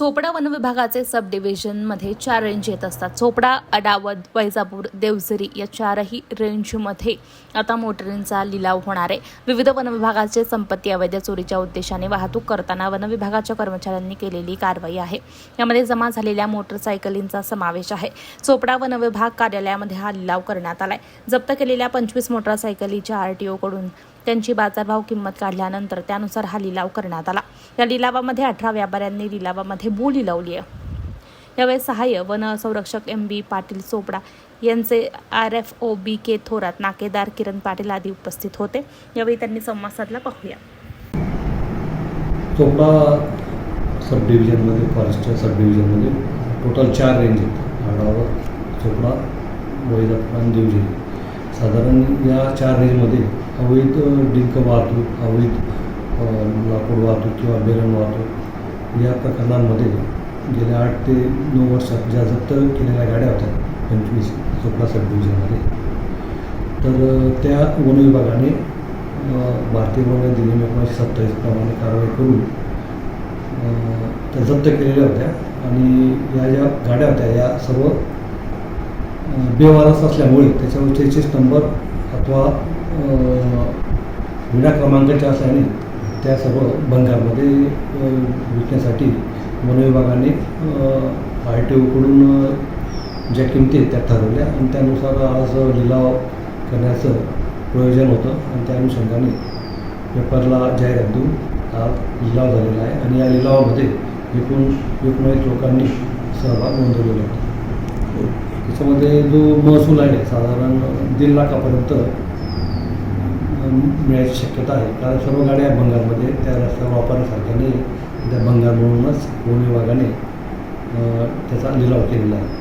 Chopra one विभागाचे सब डिव्हिजनमध्ये चार range येत असतात. चोपडा अडावत वैजापूर देवझरी या चारही रेंजमध्ये आता मोटरींचा लिलाव होणार आहे. विविध वन विभागाचे संपत्ती अवैध चोरीच्या उद्देशाने वाहतूक करताना वन विभागाच्या कर्मचाऱ्यांनी केलेली कारवाई आहे. यामध्ये जमा झालेल्या मोटरसायकलींचा समावेश आहे. चोपडा वन विभाग कार्यालयामध्ये हा लिलाव करण्यात आलाय. जप्त केलेल्या पंचवीस मोटरसायकलीच्या आरटीओकडून त्यांची बाजारभाव किंमत काढल्यानंतर त्यानुसार हा लिलाव करण्यात आला. या लिलावामध्ये अठरा व्यापाऱ्यांनी लिलावामध्ये बोली लावली आहे. यावेळी सहाय्य वन संरक्षक एम बी पाटील चोपडा यांचे R F O B K Thorat नाकेदार Kiran Patil आदी उपस्थित होते. यावेळी त्यांनी संवाद साधला. पाहूया. चोपडा सब डिव्हिजनमध्ये फॉरेस्टच्या सब डिव्हिजनमध्ये टोटल चार रेंज आहेत. आडावर चोपडा वैजापूर आणि साधारण या चार रेंजमध्ये अवैध डिंक वाहतूक अवैध लाकूड वाहतूक किंवा बेरण वाहतूक या प्रकरणांमध्ये गेल्या आठ ते नऊ वर्षात ज्या जप्त केलेल्या गाड्या होत्या पंचवीस चोपडा सब डिव्हिजनमध्ये तर त्या वन विभागाने भारतीय वन अधिनियम एकोणीसशे सत्तावीस प्रमाणे कारवाई करून त्या जप्त केलेल्या होत्या आणि या ज्या गाड्या होत्या या सर्व बेवारस असल्यामुळे त्याच्यावर चेचेस नंबर अथवा विडा क्रमांकाच्या असल्याने त्या सर्व बंगालमध्ये विकण्यासाठी वनविभागाने आर टी ओकडून ज्या किमती आहेत त्या ठरवल्या आणि त्यानुसार आज लिलाव करण्याचं प्रयोजन होतं आणि त्या अनुषंगाने पेपरला जाहिरात देऊन हा लिलाव झालेला आहे आणि या लिलावामध्ये एकूण एकोणीस लोकांनी सहभाग नोंदवलेला होता त्याच्यामध्ये जो महसूल आहे साधारण दीड लाखापर्यंत मिळायची शक्यता आहे. कारण सर्व गाड्या बंगालमध्ये त्या रस्त्यावर वापरण्यासारख्या नाही. त्या बंगाल म्हणूनच वन विभागाने त्याचा लिलाव केलेला आहे.